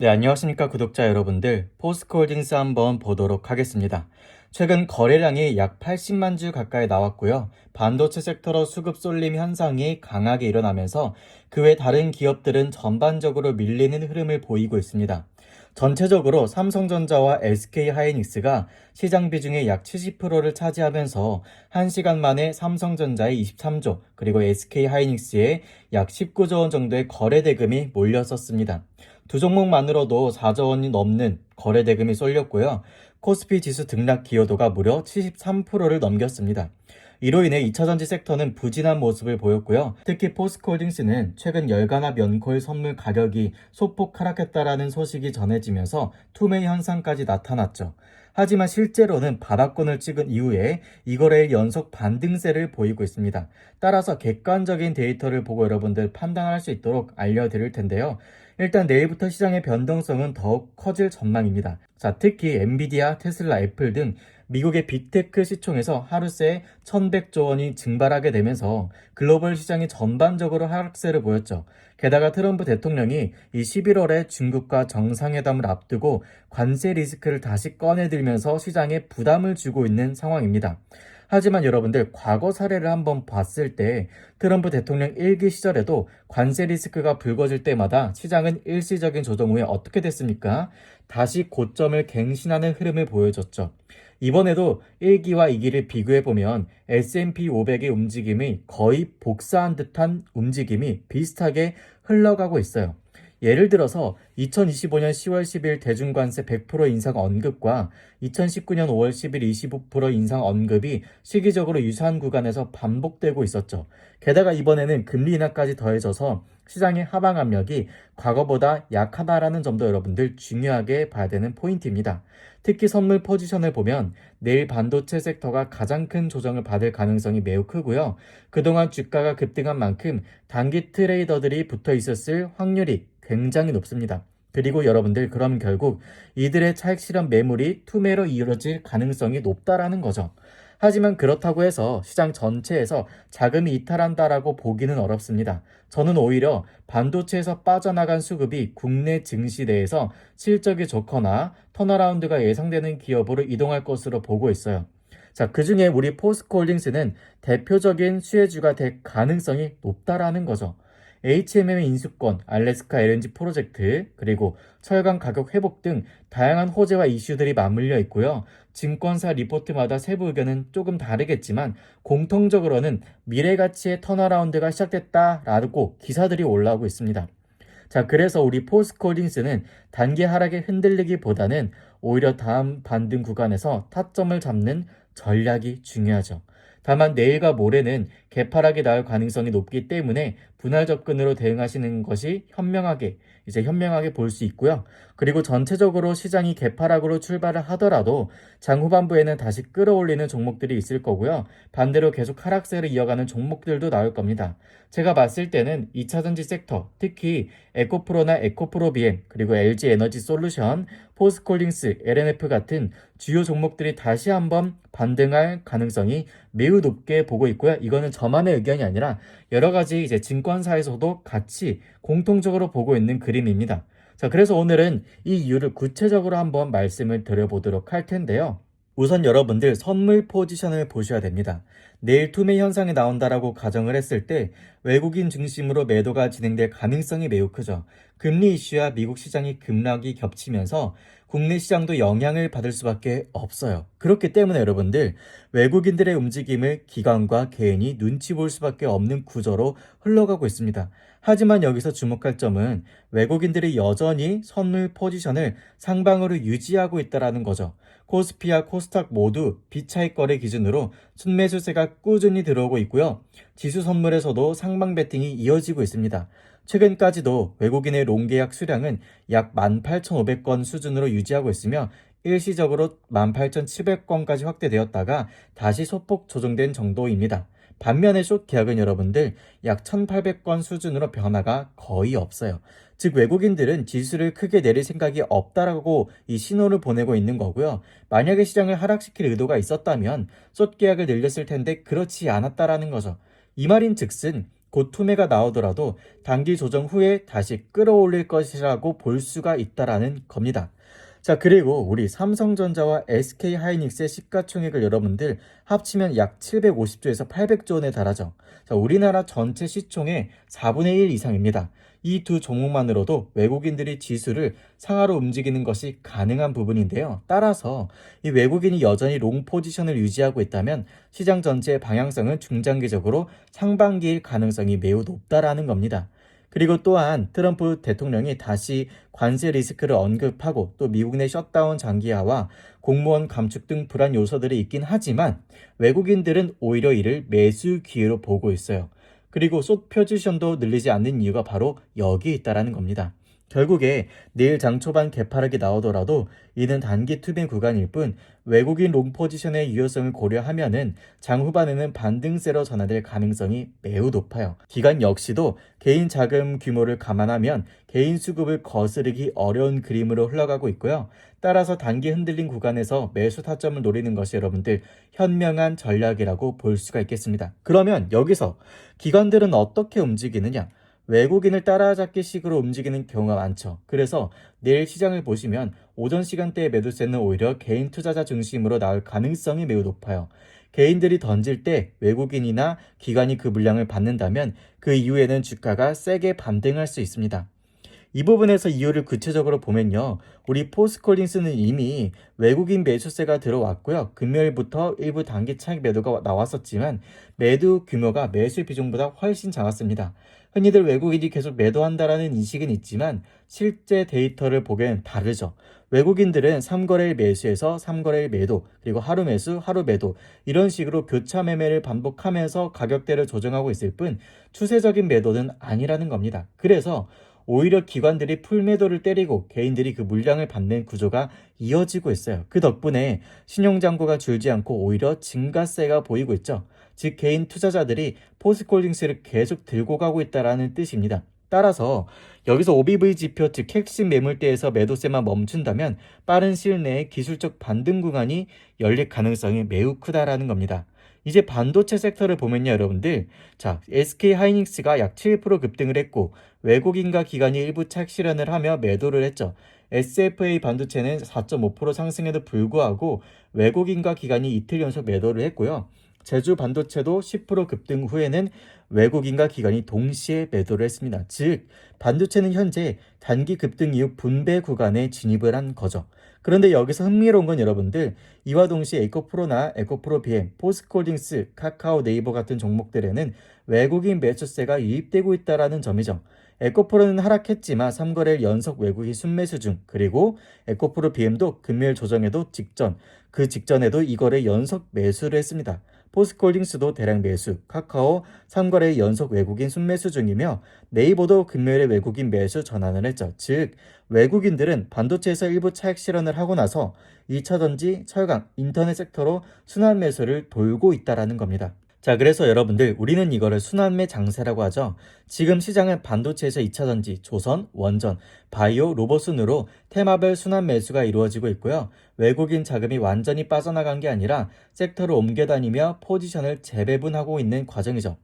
네, 안녕하십니까 구독자 여러분들. 포스코홀딩스 한번 보도록 하겠습니다. 최근 거래량이 약 80만 주 가까이 나왔고요. 반도체 섹터로 수급 쏠림 현상이 강하게 일어나면서 그 외 다른 기업들은 전반적으로 밀리는 흐름을 보이고 있습니다. 전체적으로 삼성전자와 SK 하이닉스가 시장 비중의 약 70%를 차지하면서 1시간 만에 삼성전자의 23조, 그리고 SK 하이닉스의 약 19조 원 정도의 거래 대금이 몰렸었습니다. 두 종목만으로도 4조 원이 넘는 거래 대금이 쏠렸고요. 코스피 지수 등락 기여도가 무려 73%를 넘겼습니다. 이로 인해 2차전지 섹터는 부진한 모습을 보였고요. 특히 포스코홀딩스는 최근 열간합 연코일 선물 가격이 소폭 하락했다라는 소식이 전해지면서 투매 현상까지 나타났죠. 하지만 실제로는 바닥권을 찍은 이후에 이 거래일 연속 반등세를 보이고 있습니다. 따라서 객관적인 데이터를 보고 여러분들 판단할 수 있도록 알려드릴 텐데요. 일단 내일부터 시장의 변동성은 더욱 커질 전망입니다. 자, 특히 엔비디아, 테슬라, 애플 등 미국의 빅테크 시총에서 하루 새 1100조 원이 증발하게 되면서 글로벌 시장이 전반적으로 하락세를 보였죠. 게다가 트럼프 대통령이 이 11월에 중국과 정상회담을 앞두고 관세 리스크를 다시 꺼내들면서 시장에 부담을 주고 있는 상황입니다. 하지만 여러분들 과거 사례를 한번 봤을 때 트럼프 대통령 1기 시절에도 관세 리스크가 불거질 때마다 시장은 일시적인 조정 후에 어떻게 됐습니까? 다시 고점을 갱신하는 흐름을 보여줬죠. 이번에도 1기와 2기를 비교해보면 S&P 500의 움직임이 거의 복사한 듯한 움직임이 비슷하게 흘러가고 있어요. 예를 들어서 2025년 10월 10일 대중관세 100% 인상 언급과 2019년 5월 10일 25% 인상 언급이 시기적으로 유사한 구간에서 반복되고 있었죠. 게다가 이번에는 금리 인하까지 더해져서 시장의 하방 압력이 과거보다 약하다라는 점도 여러분들 중요하게 봐야 되는 포인트입니다. 특히 선물 포지션을 보면 내일 반도체 섹터가 가장 큰 조정을 받을 가능성이 매우 크고요. 그동안 주가가 급등한 만큼 단기 트레이더들이 붙어 있었을 확률이 굉장히 높습니다. 그리고 여러분들 그럼 결국 이들의 차익 실현 매물이 투매로 이루어질 가능성이 높다라는 거죠. 하지만 그렇다고 해서 시장 전체에서 자금이 이탈한다라고 보기는 어렵습니다. 저는 오히려 반도체에서 빠져나간 수급이 국내 증시 내에서 실적이 좋거나 턴어라운드가 예상되는 기업으로 이동할 것으로 보고 있어요. 자, 그 중에 우리 포스코 홀딩스는 대표적인 수혜주가 될 가능성이 높다라는 거죠. HMM 인수권, 알래스카 LNG 프로젝트, 그리고 철강 가격 회복 등 다양한 호재와 이슈들이 맞물려 있고요. 증권사 리포트마다 세부 의견은 조금 다르겠지만 공통적으로는 미래 가치의 턴어라운드가 시작됐다라고 기사들이 올라오고 있습니다. 자, 그래서 우리 포스코홀딩스는 단기 하락에 흔들리기보다는 오히려 다음 반등 구간에서 타점을 잡는 전략이 중요하죠. 다만 내일과 모레는 개파락이 나올 가능성이 높기 때문에 분할 접근으로 대응하시는 것이 현명하게 이제 현명하게 볼 수 있고요. 그리고 전체적으로 시장이 개파락으로 출발을 하더라도 장 후반부에는 다시 끌어올리는 종목들이 있을 거고요. 반대로 계속 하락세를 이어가는 종목들도 나올 겁니다. 제가 봤을 때는 2차전지 섹터, 특히 에코프로나 에코프로 BM, 그리고 LG 에너지 솔루션, 포스콜링스, LNF 같은 주요 종목들이 다시 한번 반등할 가능성이 매우 높게 보고 있고요. 이거는 저만의 의견이 아니라 여러 가지 이제 증권사에서도 같이 공통적으로 보고 있는 그림입니다. 자, 그래서 오늘은 이 이유를 구체적으로 한번 말씀을 드려보도록 할 텐데요. 우선 여러분들 선물 포지션을 보셔야 됩니다. 내일 투매 현상이 나온다라고 가정을 했을 때 외국인 중심으로 매도가 진행될 가능성이 매우 크죠. 금리 이슈와 미국 시장이 급락이 겹치면서 국내 시장도 영향을 받을 수밖에 없어요. 그렇기 때문에 여러분들 외국인들의 움직임을 기관과 개인이 눈치 볼 수밖에 없는 구조로 흘러가고 있습니다. 하지만 여기서 주목할 점은 외국인들이 여전히 선물 포지션을 상방으로 유지하고 있다는 거죠. 코스피와 코스닥 모두 비차익 거래 기준으로 순매수세가 꾸준히 들어오고 있고요. 지수 선물에서도 상방 베팅이 이어지고 있습니다. 최근까지도 외국인의 롱 계약 수량은 약 18,500건 수준으로 유지하고 있으며 일시적으로 18,700건까지 확대되었다가 다시 소폭 조정된 정도입니다. 반면에 숏 계약은 여러분들 약 1,800건 수준으로 변화가 거의 없어요. 즉 외국인들은 지수를 크게 내릴 생각이 없다라고 이 신호를 보내고 있는 거고요. 만약에 시장을 하락시킬 의도가 있었다면 숏 계약을 늘렸을 텐데 그렇지 않았다라는 거죠. 이 말인 즉슨 곧 투매가 나오더라도 단기 조정 후에 다시 끌어올릴 것이라고 볼 수가 있다라는 겁니다. 자, 그리고 우리 삼성전자와 SK 하이닉스의 시가총액을 여러분들 합치면 약 750조에서 800조 원에 달하죠. 자, 우리나라 전체 시총의 4분의 1 이상입니다. 이 두 종목만으로도 외국인들이 지수를 상하로 움직이는 것이 가능한 부분인데요. 따라서 이 외국인이 여전히 롱 포지션을 유지하고 있다면 시장 전체의 방향성은 중장기적으로 상반기일 가능성이 매우 높다라는 겁니다. 그리고 또한 트럼프 대통령이 다시 관세 리스크를 언급하고 또 미국 내 셧다운 장기화와 공무원 감축 등 불안 요소들이 있긴 하지만 외국인들은 오히려 이를 매수 기회로 보고 있어요. 그리고 숏 포지션도 늘리지 않는 이유가 바로 여기 있다라는 겁니다. 결국에 내일 장 초반 개파락이 나오더라도 이는 단기 투매 구간일 뿐 외국인 롱 포지션의 유효성을 고려하면은 장 후반에는 반등세로 전환될 가능성이 매우 높아요. 기간 역시도 개인 자금 규모를 감안하면 개인 수급을 거스르기 어려운 그림으로 흘러가고 있고요. 따라서 단기 흔들린 구간에서 매수 타점을 노리는 것이 여러분들 현명한 전략이라고 볼 수가 있겠습니다. 그러면 여기서 기관들은 어떻게 움직이느냐? 외국인을 따라잡기 식으로 움직이는 경우가 많죠. 그래서 내일 시장을 보시면 오전 시간대의 매도세는 오히려 개인 투자자 중심으로 나올 가능성이 매우 높아요. 개인들이 던질 때 외국인이나 기관이 그 물량을 받는다면 그 이후에는 주가가 세게 반등할 수 있습니다. 이 부분에서 이유를 구체적으로 보면요. 우리 포스콜링스는 이미 외국인 매수세가 들어왔고요. 금요일부터 일부 단기 차익 매도가 나왔었지만 매도 규모가 매수 비중보다 훨씬 작았습니다. 흔히들 외국인이 계속 매도한다라는 인식은 있지만 실제 데이터를 보기엔 다르죠. 외국인들은 3거래일 매수에서 3거래일 매도, 그리고 하루 매수, 하루 매도 이런 식으로 교차 매매를 반복하면서 가격대를 조정하고 있을 뿐 추세적인 매도는 아니라는 겁니다. 그래서 오히려 기관들이 풀매도를 때리고 개인들이 그 물량을 받는 구조가 이어지고 있어요. 그 덕분에 신용장고가 줄지 않고 오히려 증가세가 보이고 있죠. 즉 개인 투자자들이 포스콜딩스를 계속 들고 가고 있다라는 뜻입니다. 따라서 여기서 OBV 지표 즉 핵심 매물대에서 매도세만 멈춘다면 빠른 시일 내에 기술적 반등 구간이 열릴 가능성이 매우 크다라는 겁니다. 이제 반도체 섹터를 보면요, 여러분들. 자, SK 하이닉스가 약 7% 급등을 했고 외국인과 기관이 일부 착 실현을 하며 매도를 했죠. SFA 반도체는 4.5% 상승에도 불구하고 외국인과 기관이 이틀 연속 매도를 했고요. 제주 반도체도 10% 급등 후에는 외국인과 기관이 동시에 매도를 했습니다. 즉, 반도체는 현재 단기 급등 이후 분배 구간에 진입을 한 거죠. 그런데 여기서 흥미로운 건 여러분들 이와 동시에 에코프로나 에코프로 BM, 포스콜딩스, 카카오 네이버 같은 종목들에는 외국인 매수세가 유입되고 있다라는 점이죠. 에코프로는 하락했지만 3거래일 연속 외국인 순매수 중 그리고 에코프로 BM도 금요일 조정에도 직전 그 직전에도 이거래 연속 매수를 했습니다. 포스콜딩스도 대량 매수, 카카오 3거래 연속 외국인 순매수 중이며 네이버도 금요일에 외국인 매수 전환을 했죠. 즉 외국인들은 반도체에서 일부 차익 실현을 하고 나서 2차전지, 철강, 인터넷 섹터로 순환 매수를 돌고 있다라는 겁니다. 자, 그래서 여러분들 우리는 이거를 순환매 장세라고 하죠. 지금 시장은 반도체에서 2차전지, 조선, 원전, 바이오, 로봇 순으로 테마별 순환 매수가 이루어지고 있고요. 외국인 자금이 완전히 빠져나간 게 아니라 섹터로 옮겨 다니며 포지션을 재배분하고 있는 과정이죠.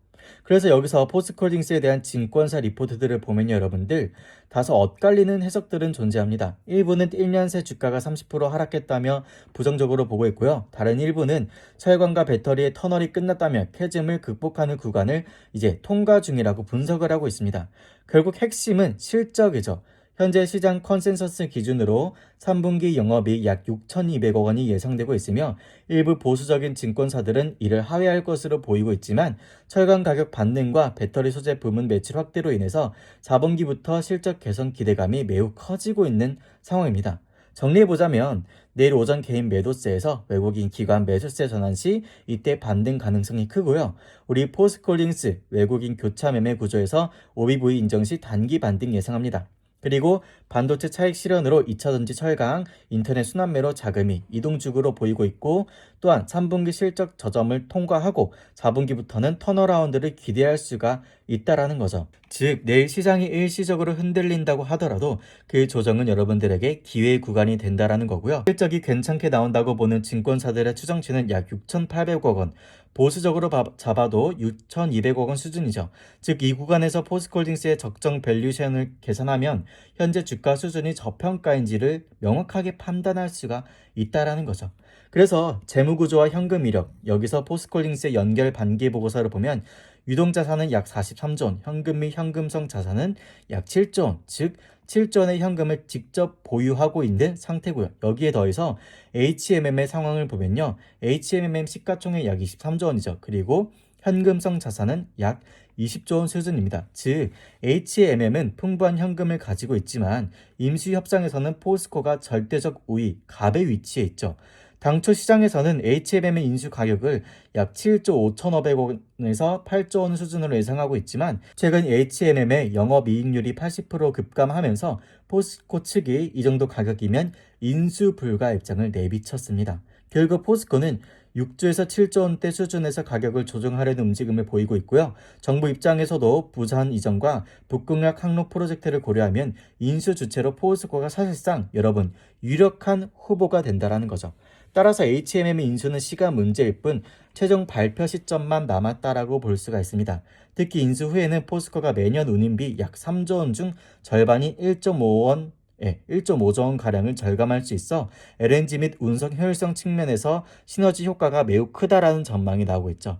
그래서 여기서 포스콜딩스에 대한 증권사 리포트들을 보면 여러분들 다소 엇갈리는 해석들은 존재합니다. 일부는 1년 새 주가가 30% 하락했다며 부정적으로 보고 있고요. 다른 일부는 철강과 배터리의 터널이 끝났다며 캐즘을 극복하는 구간을 이제 통과 중이라고 분석을 하고 있습니다. 결국 핵심은 실적이죠. 현재 시장 컨센서스 기준으로 3분기 영업이익 약 6,200억 원이 예상되고 있으며 일부 보수적인 증권사들은 이를 하회할 것으로 보이고 있지만 철강 가격 반등과 배터리 소재 부문 매출 확대로 인해서 4분기부터 실적 개선 기대감이 매우 커지고 있는 상황입니다. 정리해보자면 내일 오전 개인 매도세에서 외국인 기관 매수세 전환 시 이때 반등 가능성이 크고요. 우리 포스콜딩스 외국인 교차 매매 구조에서 OBV 인정 시 단기 반등 예상합니다. 그리고 반도체 차익 실현으로 2차 전지 철강, 인터넷 순환매로 자금이 이동축으로 보이고 있고 또한 3분기 실적 저점을 통과하고 4분기부터는 턴어라운드를 기대할 수가 있다라는 거죠. 즉, 내일 시장이 일시적으로 흔들린다고 하더라도 그 조정은 여러분들에게 기회 구간이 된다라는 거고요. 실적이 괜찮게 나온다고 보는 증권사들의 추정치는 약 6,800억 원, 보수적으로 바- 잡아도 6,200억 원 수준이죠. 즉, 이 구간에서 포스콜딩스의 적정 밸류션을 계산하면 현재 주가 수준이 저평가인지를 명확하게 판단할 수가 있다라는 거죠. 그래서 재무구조와 현금 이력, 여기서 포스콜딩스의 연결 반기 보고서를 보면 유동자산은 약 43조 원, 현금 및 현금성 자산은 약 7조 원, 즉 7조 원의 현금을 직접 보유하고 있는 상태고요. 여기에 더해서 HMM의 상황을 보면요. HMM 시가총액 약 23조 원이죠. 그리고 현금성 자산은 약 20조 원 수준입니다. 즉 HMM은 풍부한 현금을 가지고 있지만 임시 협상에서는 포스코가 절대적 우위, 갑의 위치에 있죠. 당초 시장에서는 HMM의 인수 가격을 약 7조 5,500억 원에서 8조 원 수준으로 예상하고 있지만 최근 HMM의 영업이익률이 80% 급감하면서 포스코 측이 이 정도 가격이면 인수 불가 입장을 내비쳤습니다. 결국 포스코는 6조에서 7조 원대 수준에서 가격을 조정하려는 움직임을 보이고 있고요. 정부 입장에서도 부산 이전과 북극약 항로 프로젝트를 고려하면 인수 주체로 포스코가 사실상 여러분 유력한 후보가 된다라는 거죠. 따라서 HMM 인수는 시간 문제일 뿐 최종 발표 시점만 남았다라고 볼 수가 있습니다. 특히 인수 후에는 포스코가 매년 운임비 약 3조 원 중 절반이 1.5원 예, 1.5조 원 가량을 절감할 수 있어 LNG 및 운송 효율성 측면에서 시너지 효과가 매우 크다라는 전망이 나오고 있죠.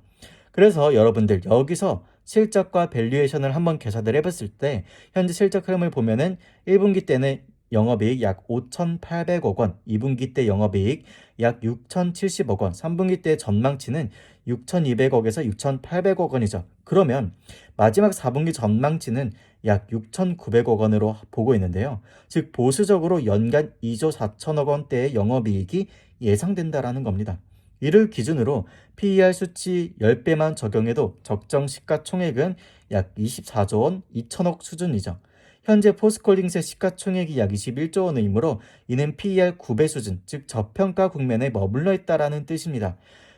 그래서 여러분들 여기서 실적과 밸류에이션을 한번 계산을 해봤을 때 현재 실적 흐름을 보면은 1분기 때는 영업이익 약 5,800억 원, 2분기 때 영업이익 약 6,070억 원, 3분기 때 전망치는 6,200억에서 6,800억 원이죠. 그러면 마지막 4분기 전망치는 약 6,900억 원으로 보고 있는데요. 즉 보수적으로 연간 2조 4천억 원대의 영업이익이 예상된다라는 겁니다. 이를 기준으로 PER 수치 10배만 적용해도 적정 시가총액은 약 24조 원 2천억 수준이죠. 현재 포스콜딩스의 시가총액이 약 21조 원이므로 이는 PER 9배 수준, 즉 저평가 국면에 머물러 있다라는 뜻입니다.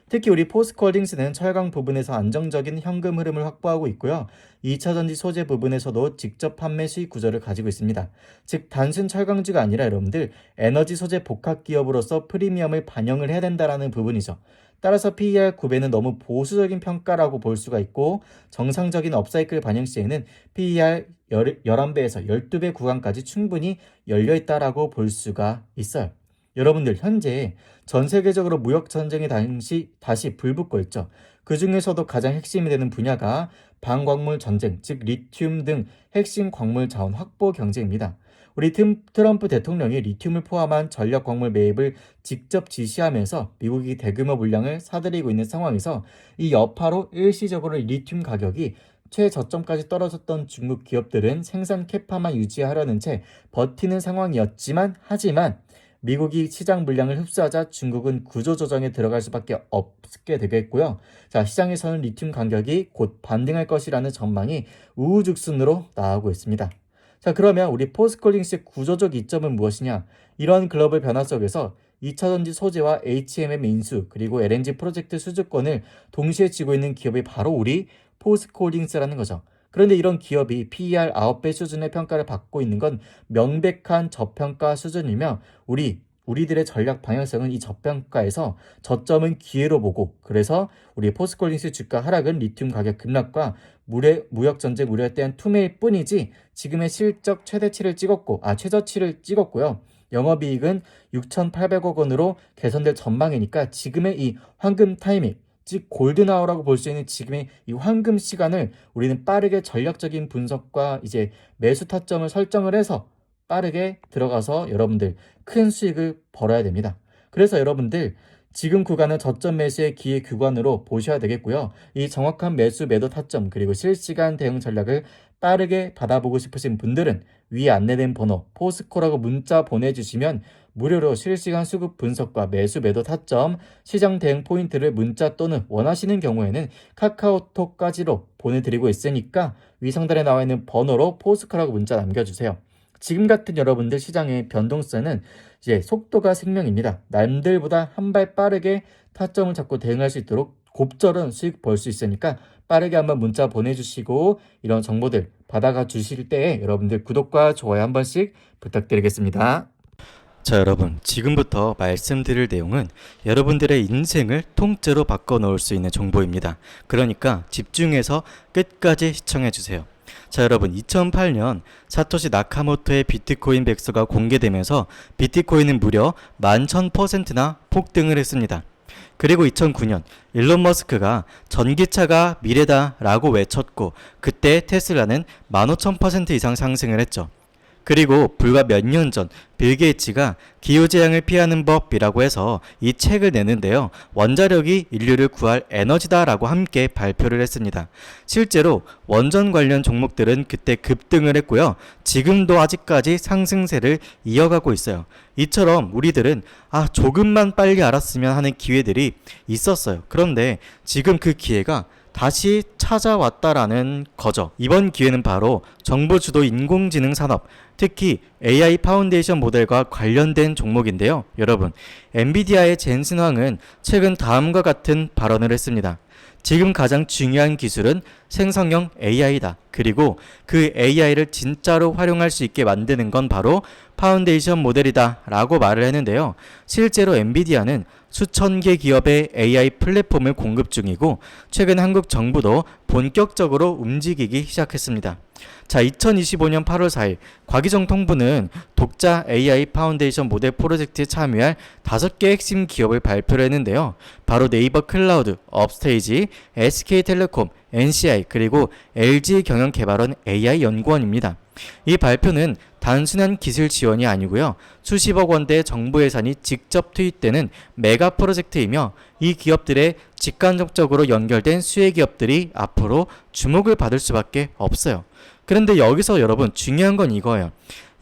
특히 우리 포스콜딩스는 철강 부분에서 안정적인 현금 흐름을 확보하고 있고요. 2차 전지 소재 부분에서도 직접 판매 수익 구조를 가지고 있습니다. 즉 단순 철강주가 아니라 여러분들 에너지 소재 복합 기업으로서 프리미엄을 반영을 해야 된다라는 부분이죠. 따라서 PER 9배는 너무 보수적인 평가라고 볼 수가 있고 정상적인 업사이클 반영 시에는 PER 11배에서 12배 구간까지 충분히 열려 있다라고 볼 수가 있어요. 여러분들 현재 전 세계적으로 무역 전쟁이 당시 다시 불붙고 있죠. 그 중에서도 가장 핵심이 되는 분야가 방광물 전쟁, 즉 리튬 등 핵심 광물 자원 확보 경쟁입니다. 우리 틈, 트럼프 대통령이 리튬을 포함한 전력 광물 매입을 직접 지시하면서 미국이 대규모 물량을 사들이고 있는 상황에서 이 여파로 일시적으로 리튬 가격이 최저점까지 떨어졌던 중국 기업들은 생산 캐파만 유지하려는 채 버티는 상황이었지만 하지만 미국이 시장 물량을 흡수하자 중국은 구조조정에 들어갈 수밖에 없게 되겠고요. 자, 시장에서는 리튬 가격이 곧 반등할 것이라는 전망이 우후죽순으로 나오고 있습니다. 자, 그러면 우리 포스콜링스의 구조적 이점은 무엇이냐? 이러한 글로벌 변화 속에서 2차전지 소재와 HMM 인수 그리고 LNG 프로젝트 수주권을 동시에 쥐고 있는 기업이 바로 우리 포스콜딩스라는 거죠. 그런데 이런 기업이 PER 9배 수준의 평가를 받고 있는 건 명백한 저평가 수준이며 우리 우리들의 전략 방향성은 이 저평가에서 저점은 기회로 보고 그래서 우리 포스콜딩스 주가 하락은 리튬 가격 급락과 무례, 무역 전쟁 우려에 대한 투매일 뿐이지 지금의 실적 최대치를 찍었고 아 최저치를 찍었고요. 영업이익은 6,800억 원으로 개선될 전망이니까 지금의 이 황금 타이밍 즉 골든아워라고 볼 수 있는 지금의 이 황금 시간을 우리는 빠르게 전략적인 분석과 이제 매수 타점을 설정을 해서 빠르게 들어가서 여러분들 큰 수익을 벌어야 됩니다. 그래서 여러분들 지금 구간은 저점 매수의 기회 구간으로 보셔야 되겠고요. 이 정확한 매수 매도 타점 그리고 실시간 대응 전략을 빠르게 받아보고 싶으신 분들은 위에 안내된 번호 포스코라고 문자 보내주시면 무료로 실시간 수급 분석과 매수 매도 타점, 시장 대응 포인트를 문자 또는 원하시는 경우에는 카카오톡까지로 보내드리고 있으니까 위 상단에 나와 있는 번호로 포스코라고 문자 남겨주세요. 지금 같은 여러분들 시장의 변동성은 이제 속도가 생명입니다. 남들보다 한 발 빠르게 타점을 잡고 대응할 수 있도록 곱절은 수익 벌 수 있으니까 빠르게 한번 문자 보내주시고 이런 정보들 받아가 주실 때 여러분들 구독과 좋아요 한 번씩 부탁드리겠습니다. 자, 여러분. 지금부터 말씀드릴 내용은 여러분들의 인생을 통째로 바꿔 놓을 수 있는 정보입니다. 그러니까 집중해서 끝까지 시청해 주세요. 자, 여러분. 2008년 사토시 나카모토의 비트코인 백서가 공개되면서 비트코인은 무려 11,000%나 폭등을 했습니다. 그리고 2009년 일론 머스크가 전기차가 미래다라고 외쳤고 그때 테슬라는 15,000% 이상 상승을 했죠. 그리고 불과 몇 년 전 빌 게이츠가 기후 재앙을 피하는 법이라고 해서 이 책을 내는데요. 원자력이 인류를 구할 에너지다라고 함께 발표를 했습니다. 실제로 원전 관련 종목들은 그때 급등을 했고요. 지금도 아직까지 상승세를 이어가고 있어요. 이처럼 우리들은 아, 조금만 빨리 알았으면 하는 기회들이 있었어요. 그런데 지금 그 기회가 다시 찾아왔다라는 거죠. 이번 기회는 바로 정부 주도 인공지능 산업, 특히 AI 파운데이션 모델과 관련된 종목인데요. 여러분, 엔비디아의 젠슨 황은 최근 다음과 같은 발언을 했습니다. 지금 가장 중요한 기술은 생성형 AI다. 그리고 그 AI를 진짜로 활용할 수 있게 만드는 건 바로 파운데이션 모델이다. 라고 말을 했는데요. 실제로 엔비디아는 수천 개 기업의 AI 플랫폼을 공급 중이고 최근 한국 정부도 본격적으로 움직이기 시작했습니다. 자, 2025년 8월 4일 과기정 통부는 독자 AI 파운데이션 모델 프로젝트에 참여할 5개 핵심 기업을 발표를 했는데요. 바로 네이버 클라우드, 업스테이지, SK텔레콤, NCI 그리고 LG 경영개발원 AI 연구원입니다. 이 발표는 단순한 기술 지원이 아니고요. 수십억 원대 정부 예산이 직접 투입되는 메가 프로젝트이며 이 기업들의 직간접적으로 연결된 수혜 기업들이 앞으로 주목을 받을 수밖에 없어요. 그런데 여기서 여러분 중요한 건 이거예요.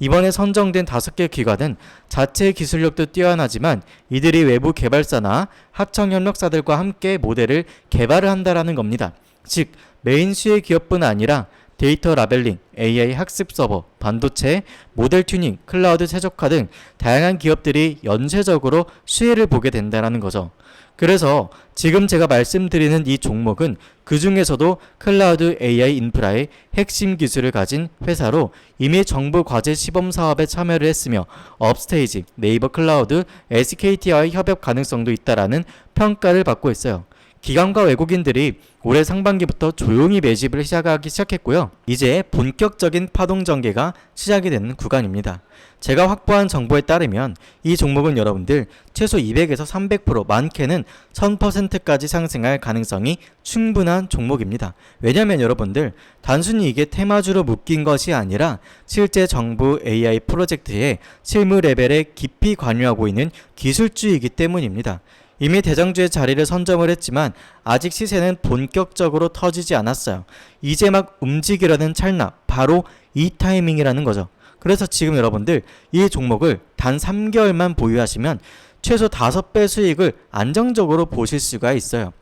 이번에 선정된 다섯 개 기관은 자체 기술력도 뛰어나지만 이들이 외부 개발사나 하청 협력사들과 함께 모델을 개발을 한다라는 겁니다. 즉 메인 수혜 기업뿐 아니라 데이터 라벨링, AI 학습 서버, 반도체, 모델 튜닝, 클라우드 최적화 등 다양한 기업들이 연쇄적으로 수혜를 보게 된다는 거죠. 그래서 지금 제가 말씀드리는 이 종목은 그 중에서도 클라우드 AI 인프라의 핵심 기술을 가진 회사로 이미 정부 과제 시범 사업에 참여를 했으며 업스테이지, 네이버 클라우드, SKT와의 협업 가능성도 있다라는 평가를 받고 있어요. 기관과 외국인들이 올해 상반기부터 조용히 매집을 시작하기 시작했고요. 이제 본격적인 파동 전개가 시작이 되는 구간입니다. 제가 확보한 정보에 따르면 이 종목은 여러분들 최소 200에서 300% 많게는 1000%까지 상승할 가능성이 충분한 종목입니다. 왜냐면 여러분들 단순히 이게 테마주로 묶인 것이 아니라 실제 정부 AI 프로젝트에 실무 레벨에 깊이 관여하고 있는 기술주이기 때문입니다. 이미 대장주의 자리를 선점을 했지만 아직 시세는 본격적으로 터지지 않았어요. 이제 막 움직이려는 찰나 바로 이 타이밍이라는 거죠. 그래서 지금 여러분들 이 종목을 단 3개월만 보유하시면 최소 5배 수익을 안정적으로 보실 수가 있어요.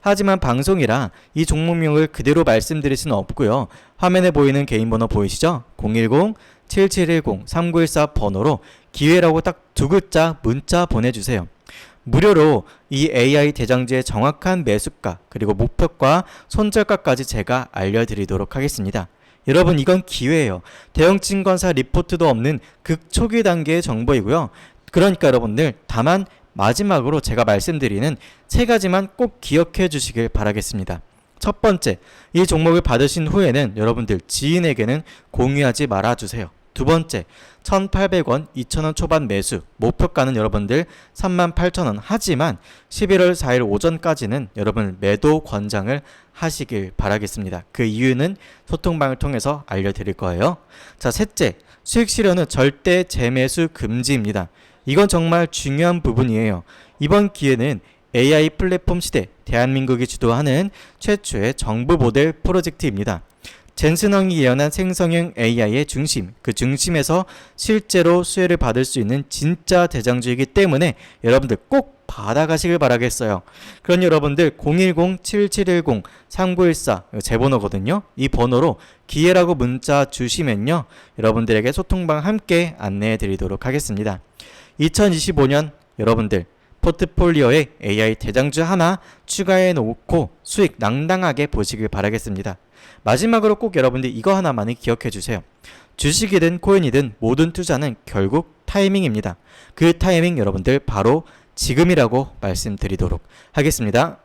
하지만 방송이라 이 종목명을 그대로 말씀드릴 수는 없고요. 화면에 보이는 개인 번호 보이시죠? 010-7710-3914 번호로 기회라고 딱 두 글자 문자 보내주세요. 무료로 이 AI 대장주의 정확한 매수가 그리고 목표가 손절가까지 제가 알려드리도록 하겠습니다. 여러분 이건 기회예요. 대형 증권사 리포트도 없는 극초기 단계의 정보이고요. 그러니까 여러분들 다만 마지막으로 제가 말씀드리는 세 가지만 꼭 기억해 주시길 바라겠습니다. 첫 번째, 이 종목을 받으신 후에는 여러분들 지인에게는 공유하지 말아 주세요. 두 번째, 1,800원, 2,000원 초반 매수, 목표가는 여러분들 38,000원. 하지만 11월 4일 오전까지는 여러분 매도 권장을 하시길 바라겠습니다. 그 이유는 소통방을 통해서 알려드릴 거예요. 자, 셋째, 수익 실현은 절대 재매수 금지입니다. 이건 정말 중요한 부분이에요. 이번 기회는 AI 플랫폼 시대 대한민국이 주도하는 최초의 정부 모델 프로젝트입니다. 젠슨왕이 예언한 생성형 AI의 중심, 그 중심에서 실제로 수혜를 받을 수 있는 진짜 대장주이기 때문에 여러분들 꼭 받아가시길 바라겠어요. 그런 여러분들 010-7710-3914 제 번호거든요. 이 번호로 기회라고 문자 주시면요. 여러분들에게 소통방 함께 안내해 드리도록 하겠습니다. 2025년 여러분들 포트폴리오에 AI 대장주 하나 추가해 놓고 수익 낭당하게 보시길 바라겠습니다. 마지막으로 꼭 여러분들 이거 하나만은 기억해 주세요. 주식이든 코인이든 모든 투자는 결국 타이밍입니다. 그 타이밍 여러분들 바로 지금이라고 말씀드리도록 하겠습니다.